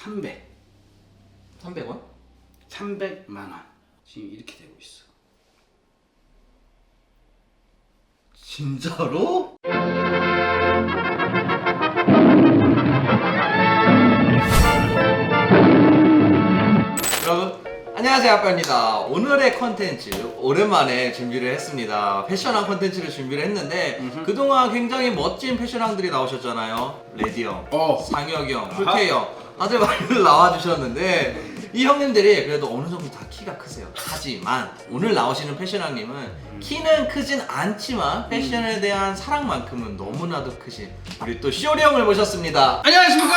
300, 300원? 300만 원. 지금 이렇게 되고 있어. 진짜로? 여러분 안녕하세요 아빠입니다 오늘의 컨텐츠 오랜만에 준비를 했습니다 패션왕 컨텐츠를 준비를 했는데 그동안 굉장히 멋진 패션왕들이 나오셨잖아요 레디 형, 어. 상혁이 형, 풀케이 형 다들 많이 나와주셨는데 이 형님들이 그래도 어느 정도 다 키가 크세요 하지만 오늘 나오시는 패션왕님은 키는 크진 않지만 패션에 대한 사랑만큼은 너무나도 크신 우리 또 쇼리 형을 모셨습니다 안녕하십니까?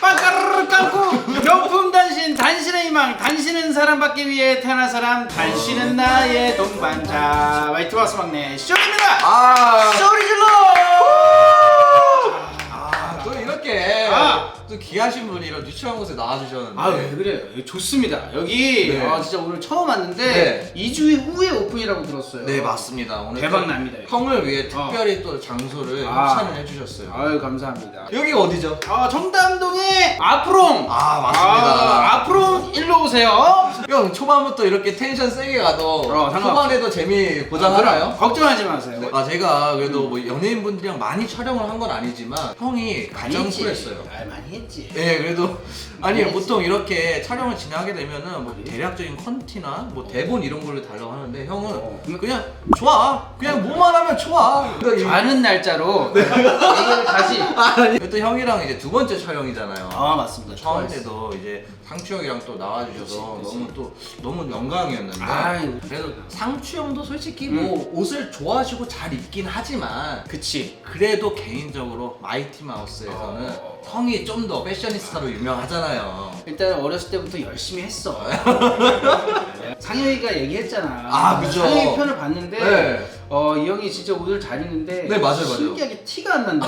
빵가르르 깡고 명품 단신 단신의 희망 단신은 사람받기 위해 태어난 사람 단신은 나의 동반자 화이트 바스 막내 쇼입니다. 아, 쇼리 질러. 아, 또 이렇게 아. 또 귀하신 분이 이런 유치한 곳에 나와주셨는데 아 왜 그래요? 좋습니다. 여기 네. 아, 진짜 오늘 처음 왔는데 네. 2주 후에 오픈이라고 들었어요. 네 맞습니다 오늘 대박 또 납니다. 형을 위해 특별히 또 장소를 아. 협찬을 해주셨어요 아유 감사합니다. 여기가 어디죠? 아 정담동의 앞으롱. 아 맞습니다 아, 앞으롱 일로 오세요. 형 초반부터 이렇게 텐션 세게 가도 어, 상관없어. 초반에도 재미 보장하나요? 아, 걱정하지 마세요. 네, 아 제가 그래도 뭐 연예인분들이랑 많이 촬영을 한 건 아니지만 형이 가장. 쿨했어요 아 많이 했지. 예, 그래도 아니 많이 보통 이렇게 촬영을 진행하게 되면은 뭐 대략적인 컨티나 뭐 대본 이런 걸로 달라고 하는데 형은 어. 그냥 좋아, 그냥 뭐만 하면 좋아. 그러니까 가는 날짜로 얘기를 다시. 이- 또 형이랑 이제 두 번째 촬영이잖아요. 아 맞습니다. 처음 좋아했어. 때도 이제 상추 형이랑 또 나와주셔서 그치, 그치. 너무 또 너무 영광이었는데 아유. 그래도 상추 형도 솔직히 뭐 옷을 좋아하시고 잘 입긴 하지만 그치. 그래도 개인적으로 마이티 마우스에서는 어. 형이 좀 더 패셔니스타로 유명하잖아요. 일단 어렸을 때부터 열심히 했어. 상혁이가 얘기했잖아. 아, 그죠. 상혁이 편을 봤는데 네. 어, 이 형이 진짜 옷을 잘 입는데 네, 맞아요, 맞아요. 신기하게 티가 안 난다.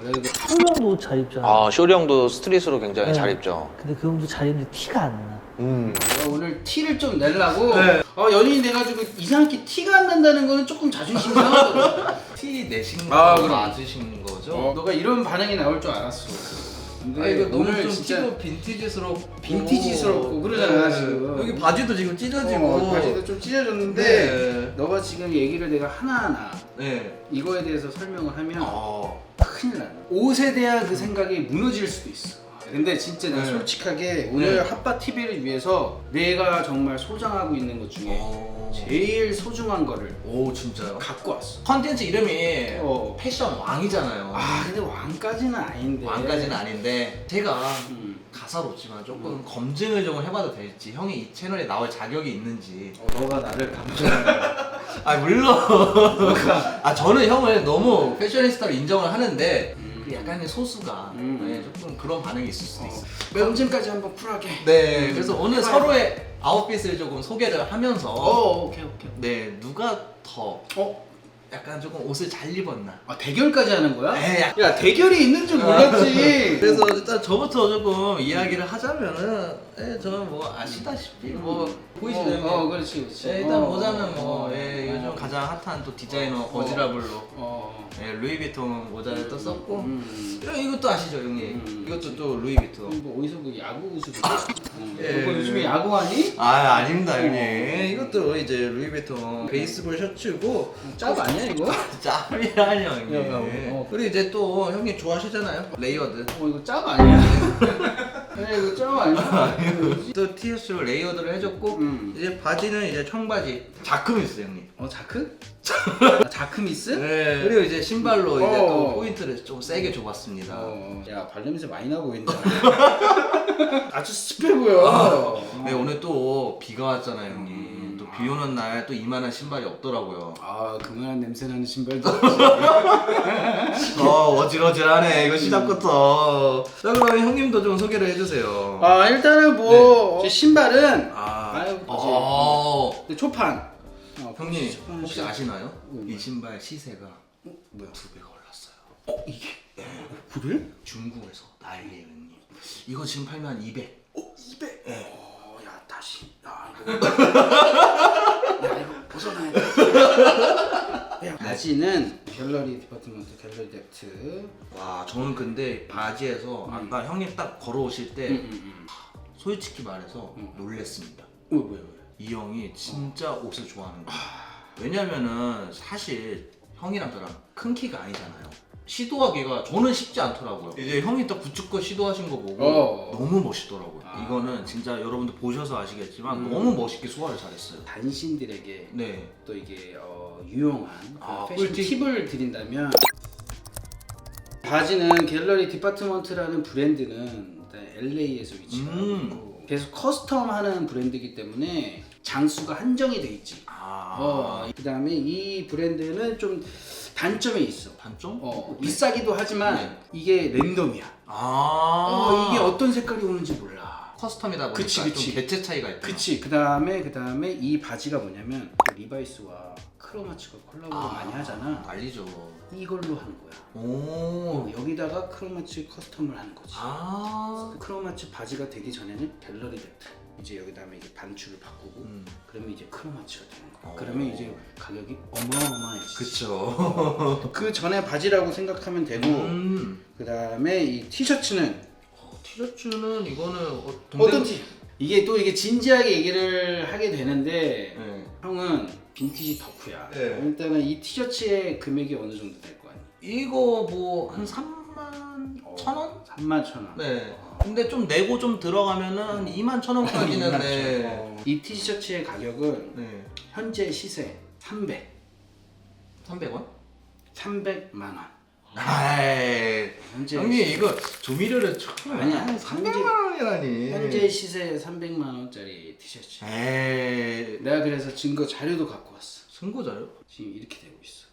그래서 형도 옷 잘 입잖아. 아, 쇼리 형도 스트릿으로 굉장히 네. 잘 입죠. 근데 그 형도 잘 입는데 티가 안 나. 음. 내가 오늘 티를 좀 내려고 네. 어, 연예인 돼가지고 이상하게 티가 안 난다는 거는 조금 자존심이 상하거든. 티 내신 아, 거 그럼. 맞으신 거죠? 어, 너가 이런 반응이 나올 줄 알았어. 근데 아 이거 너무 오늘 좀 진짜 티도 빈티지스럽고 빈티지스럽고 그러잖아, 지금. 여기 바지도 지금 찢어지고 어, 바지도 좀 찢어졌는데 네. 너가 지금 얘기를 내가 하나하나 네. 이거에 대해서 설명을 하면 어. 큰일 나. 옷에 대한 그 생각이 무너질 수도 있어. 근데 진짜 나 네. 솔직하게 오늘 네. 핫바 TV를 위해서 내가 정말 소장하고 있는 것 중에 어. 제일 소중한 거를 오 진짜요? 갖고 왔어. 컨텐츠 이름이 어. 패션 왕이잖아요. 아 근데 왕까지는 아닌데. 왕까지는 아닌데 제가 음. 가사롭지만 조금 검증을 좀 해봐도 될지 형이 이 채널에 나올 자격이 있는지 어, 너가 나를 감정해. 아 물론 아 저는 형을 너무 패셔니스타로 인정을 하는데 그 약간의 소수가 음. 네, 조금 그런 반응이 있을 수도 있어. 검증까지 한번 쿨하게. 네, 음. 그래서 오늘 해봐요. 서로의 아웃핏을 조금 소개를 하면서 어 오케이 오케이. 네 누가 더 어? 약간 조금 옷을 잘 입었나. 아 대결까지 하는 거야? 네, 약- 야 대결이 있는 줄 몰랐지. 그래서 일단 저부터 조금 이야기를 하자면은 예, 저는 뭐 아시다시피 뭐 보이시나요? 어, 어 그렇지 그렇지. 예, 일단 어, 모자는 뭐 어, 예, 어. 요즘 가장 핫한 또 디자이너 버지라블로 어. 예, 루이비통 모자를 또 썼고 음. 그리고 이것도 아시죠 형님? 음. 이것도 또 루이비통 뭐 어디서 그 야구 우승? 예. 너 요즘에 야구하니? 아 아닙니다 형님 이것도 이제 루이비통 베이스볼 셔츠고 짭 아니야 이거? 어 짭이라니 형님 야, 야, 어. 그리고 이제 또 형님 좋아하시잖아요 레이어드 이거 짭 아니야? 아니 이거 짭 아니야? 또 TS로 레이어드를 해줬고 음. 이제 바지는 이제 청바지 자크미스 형님 어 자크? 아, 자크미스? 네. 그리고 이제 신발로 이제 어. 또 포인트를 좀 세게 줘봤습니다 어. 야 발냄새 많이 나고 보인다. 아주 습해 보여. 네 오늘 또 비가 왔잖아요 형님 또 비 오는 날 또 이만한 신발이 없더라고요 아 그만한 냄새 나는 신발도. 어 어질어질하네 이거 시작부터 자 그럼 형님도 좀 소개를 해주세요 아 일단은 뭐제 신발은 아, 아유, 어. 그 초판. 어, 형님 혹시 신- 아시나요? 음. 이 신발 시세가 뭐야? 두 배가 올랐어요 어 이게 그래? 중국에서 난리예요 형님 이거 지금 팔면 한 200. 어 200. 야 이거. 벗어나야 돼. 야 바지는 갤러리 디파트먼트 갤러리 뎁트. 와 저는 근데 바지에서 아까 형님 딱 걸어오실 때 음, 음, 솔직히 말해서 음. 놀랬습니다. 음. 어, 뭐야, 뭐야. 이 형이 진짜 옷을 좋아하는 거예요. 왜냐면은 사실 형이랑 저랑 큰 키가 아니잖아요. 시도하기가 저는 쉽지 않더라고요. 이제 형이 딱 부츠컷 시도하신 거 보고 어. 너무 멋있더라고요. 아. 이거는 진짜 여러분들 보셔서 아시겠지만 음. 너무 멋있게 소화를 잘했어요. 단신들에게 네. 또 이게 어, 유용한 그 아, 패션 꿀팁. 팁을 드린다면 바지는 갤러리 디파트먼트라는 브랜드는 LA에서 위치가 음. 있고 계속 커스텀하는 브랜드이기 때문에 장수가 한정이 돼 있지. 아. 어, 그 다음에 이 브랜드는 좀 단점이 있어. 단점? 어, 비싸기도 하지만 네. 이게 랜덤이야. 아. 어, 이게 어떤 색깔이 오는지 몰라. 커스텀이다 보니까 그치, 그치. 좀 개체 차이가 있다. 그치. 그 다음에 그 다음에 이 바지가 뭐냐면 그 리바이스와 크로마츠가 콜라보를 많이 하잖아. 알리죠. 이걸로 한 거야. 오. 여기다가 크로마츠 커스텀을 하는 거지. 아. 크로마츠 바지가 되기 전에는 갤러리 덱트. 이제 여기다가 이제 반출을 바꾸고 음. 그러면 이제 크로마츠가 되는 거야. 어. 그러면 이제 가격이 어마어마해지. 그쵸. 그 전에 바지라고 생각하면 되고 음. 그 다음에 이 티셔츠는 어, 티셔츠는 이거는 어, 어떤 티? 이게 또 이게 진지하게 얘기를 하게 되는데 네. 형은 빈티지 덕후야. 네. 일단은 이 티셔츠의 금액이 어느 정도 될 거 아니야? 이거 뭐 한 3만 천 원? 3만 천 원. 네. 근데 좀 내고 좀 들어가면은 한 2만 천 원까지는 네. 어, 이 티셔츠의 가격은 네. 현재 시세 300, 300원? 300만 원. 아이. 현재 형님 이거 조미료를 조금 아니야. 300만 원이라니. 현재 시세 300만 원짜리 티셔츠. 에이. 내가 그래서 증거 자료도 갖고 왔어. 승고자요? 지금 이렇게 되고 있어.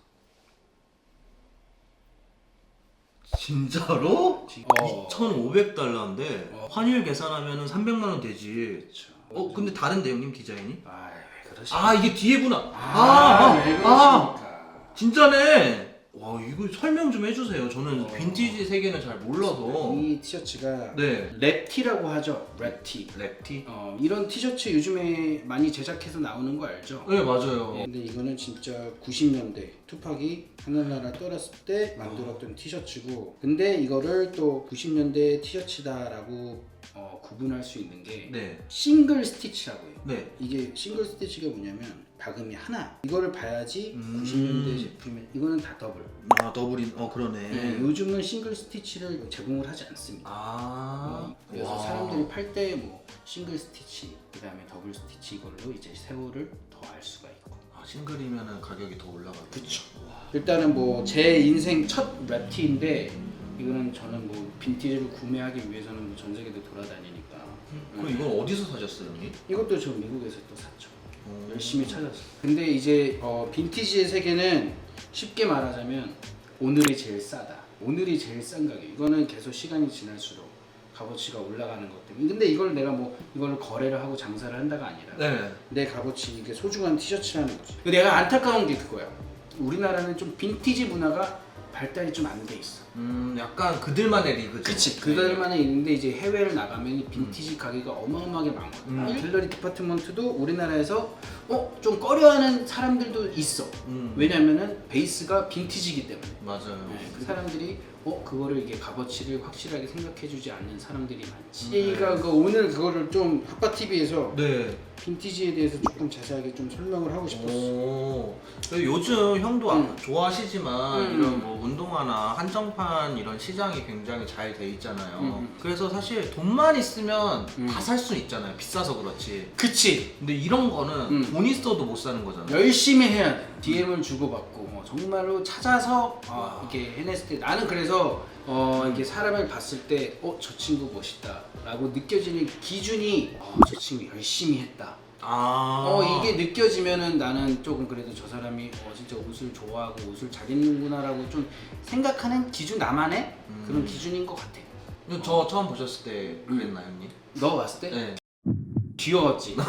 진짜로? 어. 2,500달러인데 어. 환율 계산하면은 300만 원 되지. 어 근데 다른데 형님 디자인이? 아, 왜 그러시? 아 이게 뒤에구나. 아, 왜 아, 아, 그러십니까? 진짜네. 와 이거 설명 좀 해주세요. 저는 어. 빈티지 세계는 잘 몰라서. 이 티셔츠가 네. 랩티라고 하죠. 랩티. 랩티? 어, 이런 티셔츠 요즘에 많이 제작해서 나오는 거 알죠? 네 맞아요. 예, 근데 이거는 진짜 90년대 투팍이 하늘나라 떨었을 때 만들었던 티셔츠고 근데 이거를 또 90년대 티셔츠다라고 어, 구분할 수 있는 게 네. 싱글 스티치라고 해요 네. 이게 싱글 스티치가 뭐냐면 박음이 하나 이거를 봐야지 음. 90년대 제품이 이거는 다 더블 아 더블인. 어 그러네. 예, 요즘은 싱글 스티치를 제공을 하지 않습니다 아. 어, 그래서 와. 사람들이 팔 때 뭐 싱글 스티치 그 다음에 더블 스티치 이걸로 이제 세월을 더 알 수가 있고 아, 싱글이면은 가격이 더 올라가고. 그쵸. 일단은 뭐 제 인생 첫 랩티인데 이거는 저는 뭐 빈티지를 구매하기 위해서는 뭐 전 세계도 돌아다니니까 그럼 이건 어디서 사셨어요, 형님? 이것도 저 미국에서 또 샀죠. 어. 열심히 찾았어. 근데 이제 어, 빈티지의 세계는 쉽게 말하자면 오늘이 제일 싸다. 오늘이 제일 싼 가격. 이거는 계속 시간이 지날수록 값어치가 올라가는 것 때문에. 근데 이걸 내가 뭐 이걸 거래를 하고 장사를 한다가 아니라 네. 내 값어치 이게 소중한 티셔츠라는 거지. 내가 안타까운 게 그거야. 우리나라는 좀 빈티지 문화가 발달이 좀 안 돼 있어. 음, 약간 그들만의 리그죠. 그치 그들만에 있는데 이제 해외를 나가면 이 빈티지 가게가 어마어마하게 많거든. 음. 갤러리 디파트먼트도 우리나라에서 어 좀 꺼려하는 사람들도 있어. 음. 왜냐면은 베이스가 빈티지이기 때문에. 맞아요. 네, 그 사람들이 어 그거를 이게 값어치를 확실하게 생각해주지 않는 사람들이 많지. 음, 네. 그러니까 그 오늘 그거를 좀 핫바 TV에서 네. 빈티지에 대해서 조금 자세하게 좀 설명을 하고 싶었어. 오. 그리고 요즘 형도 음. 좋아하시지만 음. 이런 뭐 운동화나 한정판 이런 시장이 굉장히 잘 돼 있잖아요. 음. 그래서 사실 돈만 있으면 음. 다 살 수 있잖아요. 비싸서 그렇지. 그치. 근데 이런 거는 음. 돈 있어도 못 사는 거잖아요. 열심히 해야 돼. DM을 주고받고 어, 정말로 찾아서 어, 와. 이렇게 해냈을 때 나는 그래서 어, 이렇게 사람을 봤을 때 어 저 친구 멋있다라고 느껴지는 기준이 어, 저 친구 열심히 했다. 아. 어 이게 느껴지면은 나는 조금 그래도 저 사람이 어 진짜 옷을 좋아하고 옷을 잘 입는구나라고 좀 생각하는 기준 나만의 음. 그런 기준인 것 같아. 이거 저 처음 보셨을 때 그랬나요, 형님? 너 봤을 때 네. 귀여웠지.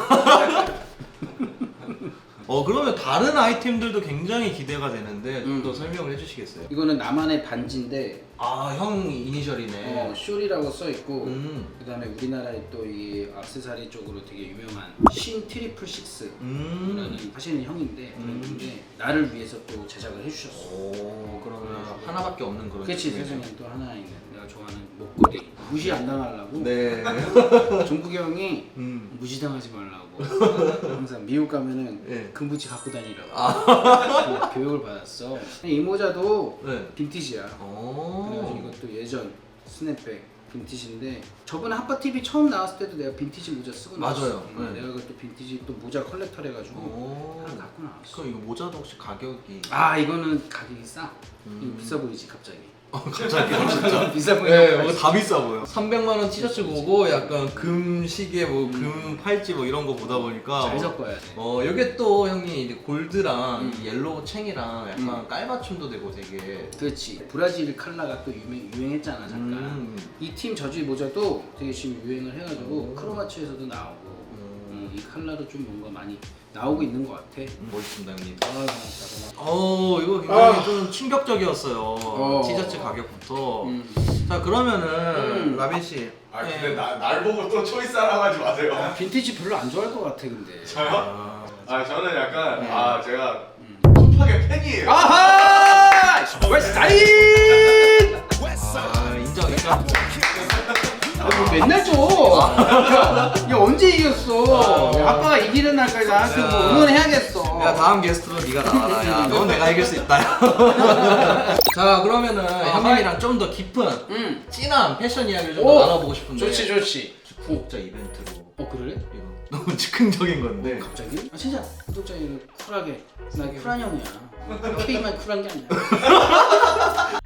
어 그러면 다른 아이템들도 굉장히 기대가 되는데 좀 음. 더 설명을 해주시겠어요? 이거는 나만의 반지인데 아 형 이니셜이네. 어, 숄이라고 써 있고 음. 그다음에 우리나라에 또이 액세서리 쪽으로 되게 유명한 신 트리플 식스라는 음. 하시는 형인데 음. 그런데 나를 위해서 또 제작을 해주셨어. 오 그러면 하나밖에 없는 그런. 그렇지 느낌이네. 세상에 또 하나 있는 좋아하는 목걸이 무시 안 당하려고 네. 종국이 형이 음. 무시당하지 말라고 항상 미국 가면은 예. 금부치 갖고 다니라고 아. 그 교육을 받았어. 이 모자도 네. 빈티지야. 그래가지고 오. 이것도 예전 스냅백 빈티지인데 저번에 핫바 TV 처음 나왔을 때도 내가 빈티지 모자 쓰고 나왔어. 맞아요. 음, 네. 내가 그것도 빈티지 또 모자 컬렉터 해가지고 오. 하나 갖고 나왔어. 그럼 이거 모자도 혹시 가격이? 아 이거는 가격이 싸. 음. 이거 비싸 보이지 갑자기. 어, 갑자기 진짜. 비싸 보이는 네, 거뭐다 비싸 보여. 300만 원 티셔츠 보고 약간 금 시계, 뭐 금 팔찌 뭐 이런 거 보다 보니까 잘 섞어야 돼. 어 여기 또 형님 이제 골드랑 음. 이 옐로우 챙이랑 약간 깔맞춤도 되고 되게 그렇지. 브라질 칼라가 또 유명, 유행했잖아 잠깐. 음. 이 팀 저지 모자도 되게 지금 유행을 해가지고 음. 크로마츠에서도 나오고 음. 음, 이 컬러도 좀 뭔가 많이 나오고 있는 것 같아. 멋있습니다 형님. 아, 어 이거 굉장히 아. 좀 충격적이었어요. 어. 티셔츠 가격부터. 음. 자 그러면은 음. 라빈 씨. 아 네. 근데 나, 날 보고 또 초이스 하라고 하지 마세요 빈티지 별로 안 좋아할 것 같아 근데. 저요? 아, 아 저는 약간 네. 아 제가 음. 톱하게 팬이에요 아하! 왜 스타일! 아 인정 인정. 아, 뭐 맨날 줘. 야, 야, 언제 이겼어? 야, 아빠가 이기는 날까지 나한테 뭐 응원해야겠어. 야 다음 게스트로 네가 나와라. 야, 넌 내가 이길 수 있다. 자 그러면은 형님이랑 좀 더 깊은 응. 진한 패션 이야기를 좀 오! 더 나눠보고 싶은데. 좋지 좋지. 구독자 이벤트로. 어 그래? 이거 너무 즉흥적인 건데. 갑자기? 아 진짜 구독자 이거 쿨하게 나 쿨한 형이야 K만 쿨한 게 아니야